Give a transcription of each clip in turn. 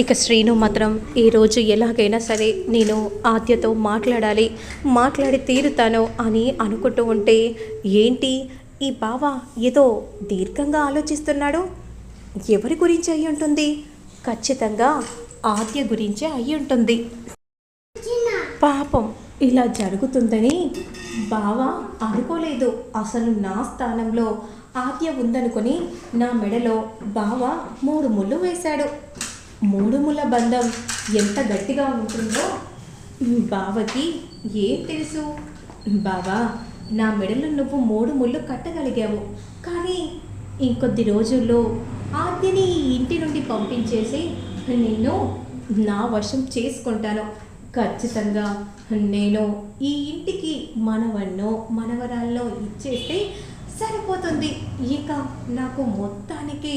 ఇక శ్రీను మాత్రం ఈరోజు ఎలాగైనా సరే నేను ఆద్యతో మాట్లాడాలి మాట్లాడి తీరుతాను అని అనుకుంటూ ఉంటే ఏంటి? ఈ బావ ఏదో దీర్ఘంగా ఆలోచిస్తున్నాడు? ఎవరి గురించి అయి ఉంటుంది? ఖచ్చితంగా ఆద్య గురించే అయి ఉంటుంది. పాపం ఇలా జరుగుతుందని బావ అనుకోలేదు. అసలు నా స్థానంలో ఆద్య ఉందనుకొని నా మెడలో బావ మూడు ముళ్ళు వేశాడు. మూడు ముళ్ళ బంధం ఎంత గట్టిగా ఉంటుందో బావకి ఏం తెలుసు? బావా నా మెడలో నువ్వు మూడు ముళ్ళు కట్టగలిగావు. కానీ ఇంకొద్ది రోజుల్లో ఆద్యని ఈ ఇంటి నుండి పంపించేసి నేను నా వశం చేసుకుంటాను. ఖచ్చితంగా నేను ఈ ఇంటికి మనవన్నో మనవరాల్లో ఇచ్చేస్తే సరిపోతుంది. ఇక నాకు మొత్తానికి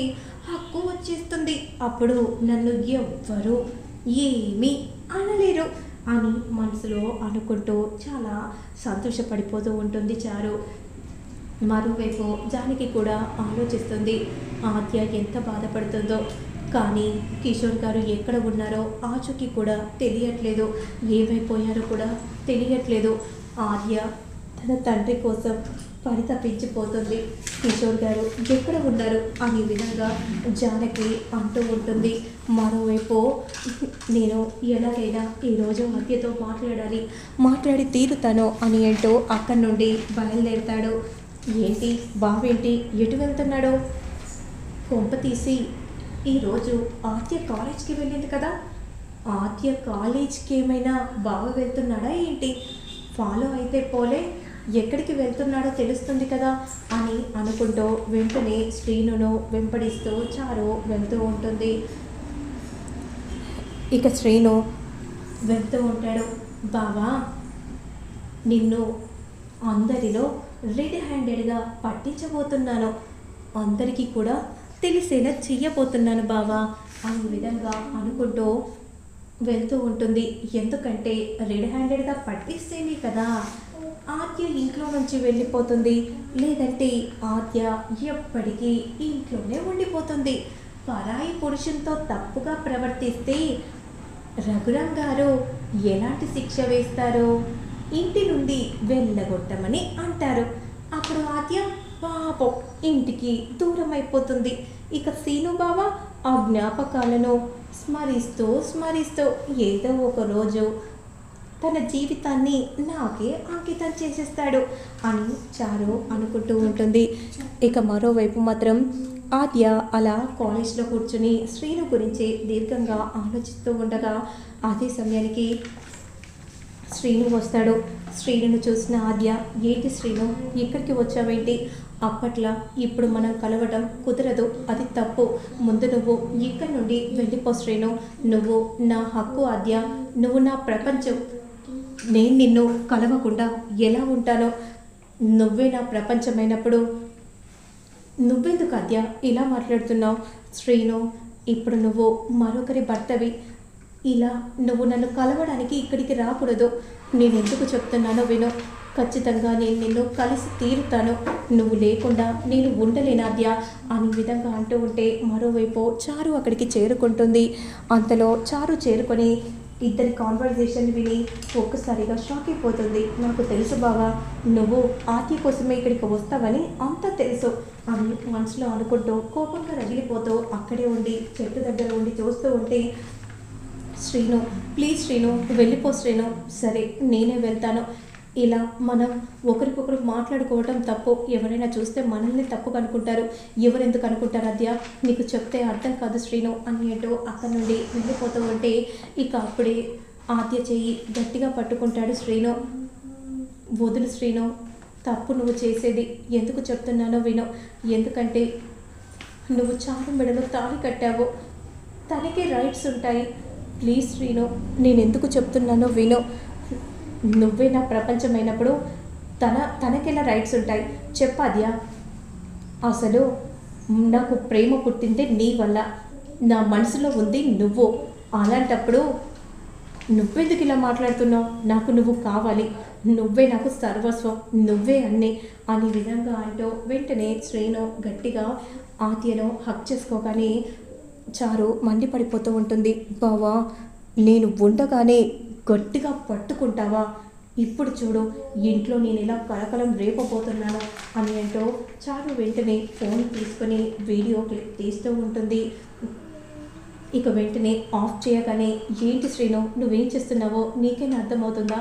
హక్కు వచ్చేస్తుంది. అప్పుడు నన్ను ఎవ్వరు ఏమీ అనలేరు అని మనసులో అనుకుంటూ చాలా సంతోషపడిపోతూ ఉంటుంది చారు. మరోవైపు జానకి కూడా ఆలోచిస్తుంది ఆద్య ఎంత బాధపడుతుందో. కానీ కిషోర్ గారు ఎక్కడ ఉన్నారో ఆచూకీ కూడా తెలియట్లేదు. ఏమైపోయారో కూడా తెలియట్లేదు. ఆర్య తన తండ్రి కోసం పరితపించిపోతుంది కిషోర్ గారు ఎక్కడ ఉన్నారు? అనే విధంగా జానకి అంటూ ఉంటుంది. మరోవైపు నేను ఎలాగైనా ఈరోజు ఆద్యతో మాట్లాడాలి. మాట్లాడి తీరుతాను అని ఏంటో అక్కడి నుండి బయలుదేరుతాడు. ఏంటి? బావేంటి? ఎటు వెళ్తున్నాడు? కొంప తీసి ఈరోజు ఆద్య కాలేజ్కి వెళ్ళింది కదా? ఆద్య కాలేజ్కి ఏమైనా బాగా వెళ్తున్నాడా ఏంటి? ఫాలో అయితే పోలే. ఎక్కడికి వెళ్తున్నాడో తెలుస్తుంది కదా అని అనుకుంటూ వెంటనే శ్రీనును వెంపడిస్తూ చారు వెళ్తూ ఉంటుంది. ఇక శ్రీను వెళ్తూ ఉంటాడు. బావా నిన్ను అందరిలో రెడ్ హ్యాండెడ్గా పట్టించబోతున్నాను. అందరికీ కూడా తెలిసేలా చెయ్యబోతున్నాను బావా అనే విధంగా అనుకుంటూ వెళ్తూ ఉంటుంది. ఎందుకంటే రెడ్ హ్యాండెడ్గా పట్టిస్తేనే కదా ఆద్య ఇంట్లో నుంచి వెళ్ళిపోతుంది. లేదంటే ఆద్య ఎప్పటికీ ఇంట్లోనే ఉండిపోతుంది. పరాయి పురుషునితో తప్పుగా ప్రవర్తిస్తే రఘురాం గారు ఎలాంటి శిక్ష వేస్తారు? ఇంటి నుండి వెళ్ళగొట్టమని అంటారు. అప్పుడు ఆద్య పాపం ఇంటికి దూరం అయిపోతుంది ఇక సీను బావ ఆ జ్ఞాపకాలను స్మరిస్తూ స్మరిస్తూ ఏదో ఒక రోజు తన జీవితాన్ని నాకే అంకితం చేసేస్తాడు అని చారు అనుకుంటూ ఉంటుంది. ఇక మరోవైపు మాత్రం ఆద్య అలా కాలేజ్లో కూర్చుని శ్రీను గురించి దీర్ఘంగా ఆలోచిస్తూ ఉండగా అదే సమయానికి శ్రీను వస్తాడు. శ్రీనును చూసిన ఆద్య ఏంటి శ్రీను ఇక్కడికి వచ్చావేంటి? అప్పట్లో ఇప్పుడు మనం కలవడం కుదరదు అది తప్పు. ముందు నువ్వు ఇక్కడి నుండి వెళ్ళిపో శ్రీను. నువ్వు నా హక్కు ఆద్య నువ్వు నా ప్రపంచం. నేను నిన్ను కలవకుండా ఎలా ఉంటానో నువ్వే నా ప్రపంచమైనప్పుడు. నువ్వెందుకు అద్య ఇలా మాట్లాడుతున్నావు? శ్రీను ఇప్పుడు నువ్వు మరొకరి భర్తవి. ఇలా నువ్వు నన్ను కలవడానికి ఇక్కడికి రాకూడదు. నేను ఎందుకు చెప్తున్నానో విను. ఖచ్చితంగా నేను నిన్ను కలిసి తీరుతాను. నువ్వు లేకుండా నేను ఉండలేనాద్య అనే విధంగా అంటూ ఉంటే మరోవైపు చారు అక్కడికి చేరుకుంటుంది. అంతలో చారు చేరుకొని ఇద్దరి కాన్వర్జేషన్ విని ఒక్కసారిగా షాక్ అయిపోతుంది. నాకు తెలుసు బావా నువ్వు ఆత్య కోసమే ఇక్కడికి వస్తావని అంతా తెలుసు అని మనసులో అనుకుంటూ కోపంగా రగిలిపోతూ అక్కడే ఉండి చెట్టు దగ్గర ఉండి చూస్తూ ఉంటే శ్రీను ప్లీజ్ శ్రీను వెళ్ళిపో శ్రీను. సరే నేనే వెళ్తాను. ఇలా మనం ఒకరికొకరు మాట్లాడుకోవటం తప్పు. ఎవరైనా చూస్తే మనల్ని తప్పు కనుకుంటారు ఎవరెందుకు అనుకుంటారు అద్య? నీకు చెప్తే అర్థం కాదు శ్రీను అని అంటూ అక్కడి నుండి వెళ్ళిపోతూ ఉంటే ఇక అప్పుడే ఆద్య చేయి గట్టిగా పట్టుకుంటాడు శ్రీను. వదులు శ్రీను తప్పు నువ్వు చేసేది ఎందుకు చెప్తున్నానో విను. ఎందుకంటే నువ్వు చాలు మెడలో తాళి కట్టావు. తనకి రైట్స్ ఉంటాయి. ప్లీజ్ శ్రీను నేను ఎందుకు చెప్తున్నానో విను. నువ్వే నా ప్రపంచమైనప్పుడు తన తనకెలా రైట్స్ ఉంటాయి? చెప్పాద్యా అసలు నాకు ప్రేమ పుట్టిందే నీ వల్ల. నా మనసులో ఉంది నువ్వు. అలాంటప్పుడు నువ్వెందుకు ఇలా మాట్లాడుతున్నావు? నాకు నువ్వు కావాలి. నువ్వే నాకు సర్వస్వం. నువ్వే అన్నీ. అనే విధంగా అంటూ వెంటనే శ్రేణు గట్టిగా ఆత్యను హక్ చేసుకోగానే చారు మండిపడిపోతూ ఉంటుంది. బావా నేను ఉండగానే గట్టిగా పట్టుకుంటావా? ఇప్పుడు చూడు ఇంట్లో నేను ఇలా కలకలం రేపబోతున్నాను అని అంటూ చారు వెంటనే ఫోన్ తీసుకొని వీడియో క్లిప్ తీస్తూ ఉంటుంది. ఇక వెంటనే ఆఫ్ చేయగానే ఏంటి శ్రీను నువ్వేం చేస్తున్నావో? నీకేనా అర్థమవుతుందా?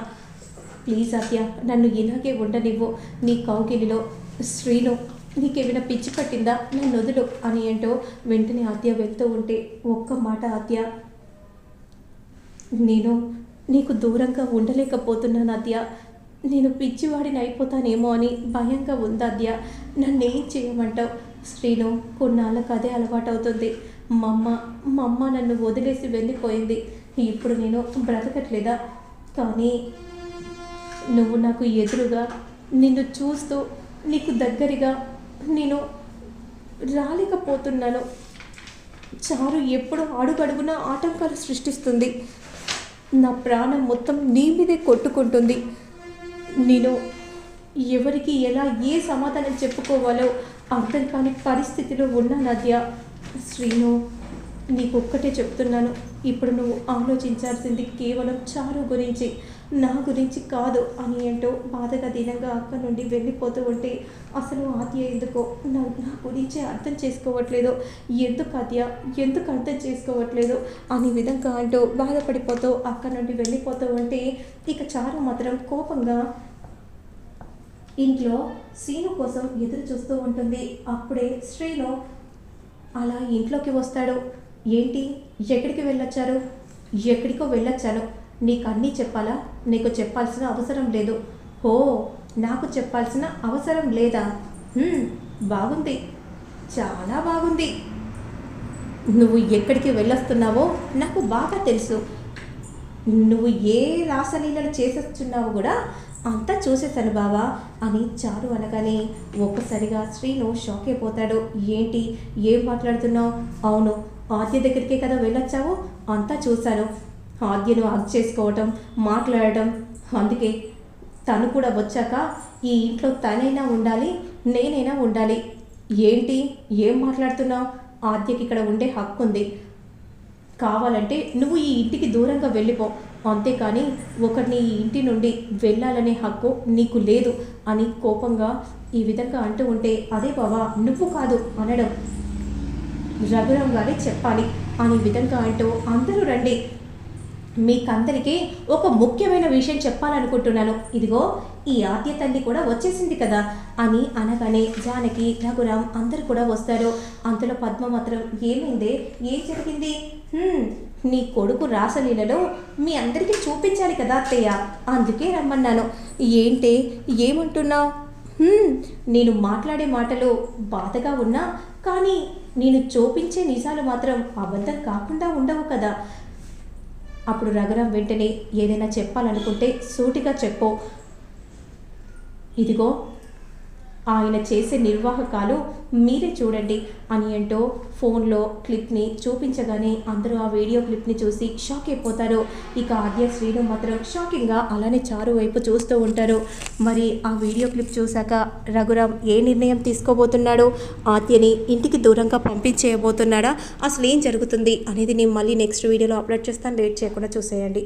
ప్లీజ్ అత్య నన్ను ఇలాగే ఉండనివ్వు. నీ కౌగిలిలో శ్రీను నీకేమైనా పిచ్చి పట్టిందా? నన్ను వదులు అని అంటూ వెంటనే అత్య వెళ్తూ ఉంటే ఒక్క మాట అత్య నేను నీకు దూరంగా ఉండలేకపోతున్నాను అద్య నేను పిచ్చివాడిని అయిపోతానేమో అని భయంగా ఉంది అద్య నన్నేం చేయమంటావు? శ్రీను కొన్నాళ్ళకు అదే అలవాటవుతుంది. మా అమ్మ మా అమ్మ నన్ను వదిలేసి వెళ్ళిపోయింది. ఇప్పుడు నేను బ్రతకట్లేదా? కానీ నువ్వు నాకు ఎదురుగా నిన్ను చూస్తూ నీకు దగ్గరగా నేను రాలేకపోతున్నాను. చారు ఎప్పుడు అడుగడుగున ఆటంకాలు సృష్టిస్తుంది. నా ప్రాణం మొత్తం నీ మీదే కొట్టుకుంటుంది. నేను ఎవరికి ఎలా ఏ సమాధానం చెప్పుకోవాలో అర్థం కాని పరిస్థితిలో ఉన్న నద్య శ్రీను నీకు ఒక్కటే చెప్తున్నాను. ఇప్పుడు నువ్వు ఆలోచించాల్సింది కేవలం చారు గురించి. నా గురించి కాదు అని ఏంటో బాధగా దీనంగా అక్క నుండి వెళ్ళిపోతూ ఉంటే అసలు ఆద్య ఎందుకో నా నా గురించి అర్థం చేసుకోవట్లేదు. ఎందుకు ఆద్య? ఎందుకు అర్థం చేసుకోవట్లేదు? అనే విధంగా అంటూ బాధపడిపోతూ అక్క నుండి వెళ్ళిపోతూ ఉంటే ఇక చారు మాత్రం కోపంగా ఇంట్లో శ్రీను కోసం ఎదురు చూస్తూ ఉంటుంది. అప్పుడే శ్రీను అలా ఇంట్లోకి వస్తాడు. ఏంటి? ఎక్కడికి వెళ్ళొచ్చారు? ఎక్కడికో వెళ్ళొచ్చాను. నీకు అన్నీ చెప్పాలా? నీకు చెప్పాల్సిన అవసరం లేదు. ఓ నాకు చెప్పాల్సిన అవసరం లేదా? బాగుంది. చాలా బాగుంది. నువ్వు ఎక్కడికి వెళ్ళొస్తున్నావో నాకు బాగా తెలుసు. నువ్వు ఏ రాసలీలలు చేసేస్తున్నావు కూడా అంతా చూసేశాను బావా అని చారు అనగానే ఒక్కసారిగా శ్రీను షాక్ అయిపోతాడు. ఏంటి? ఏం మాట్లాడుతున్నావు? అవును ఆద్య దగ్గరికే కదా వెళ్ళొచ్చావు? అంతా చూశాను. ఆద్యను హక్ చేసుకోవటం మాట్లాడటం అందుకే తను కూడా వచ్చాక ఈ ఇంట్లో తనైనా ఉండాలి నేనైనా ఉండాలి. ఏంటి? ఏం మాట్లాడుతున్నావు? ఆద్యకి ఇక్కడ ఉండే హక్కు ఉంది. కావాలంటే నువ్వు ఈ ఇంటికి దూరంగా వెళ్ళిపో. అంతేకాని ఒకరిని ఈ ఇంటి నుండి వెళ్ళాలనే హక్కు నీకు లేదు అని కోపంగా ఈ విధంగా అంటూ ఉంటే అదే బావా నువ్వు కాదు అనడం. రఘురాం గారే చెప్పాలి. అనే విధంగా అంటూ అందరూ రండి. మీకందరికీ ఒక ముఖ్యమైన విషయం చెప్పాలనుకుంటున్నాను. ఇదిగో ఈ ఆద్య తల్లి కూడా వచ్చేసింది కదా అని అనగానే జానకి రఘురాం అందరూ కూడా వస్తారు. అంతలో పద్మ మాత్రం ఏమైంది? ఏం జరిగింది? నీ కొడుకు రాసలీలలో మీ అందరికీ చూపించాలి కదా అత్తయ్య. అందుకే రమ్మన్నాను. ఏంటి? ఏమంటున్నావు? నేను మాట్లాడే మాటలు బాధగా ఉన్నా కానీ నేను చూపించే నిజాలు మాత్రం అబద్ధం కాకుండా ఉండవు కదా. అప్పుడు రఘురాం వెంటనే ఏదైనా చెప్పాలనుకుంటే సూటిగా చెప్పు. ఇదిగో ఆయన చేసే నిర్వాహకాలు మీరే చూడండి అని అంటూ ఫోన్లో క్లిప్ని చూపించగానే అందరూ ఆ వీడియో క్లిప్ని చూసి షాక్ అయిపోతారు. ఇక ఆద్య శ్రీను మాత్రం షాకింగ్గా అలానే చారు వైపు చూస్తూ ఉంటారు. మరి ఆ వీడియో క్లిప్ చూశాక రఘురామ్ ఏ నిర్ణయం తీసుకోబోతున్నాడు? ఆద్యని ఇంటికి దూరంగా పంపించేయబోతున్నాడా? అసలు ఏం జరుగుతుంది అనేది నేను మళ్ళీ నెక్స్ట్ వీడియోలో అప్లోడ్ చేస్తాను. లేట్ చేయకుండా చూసేయండి.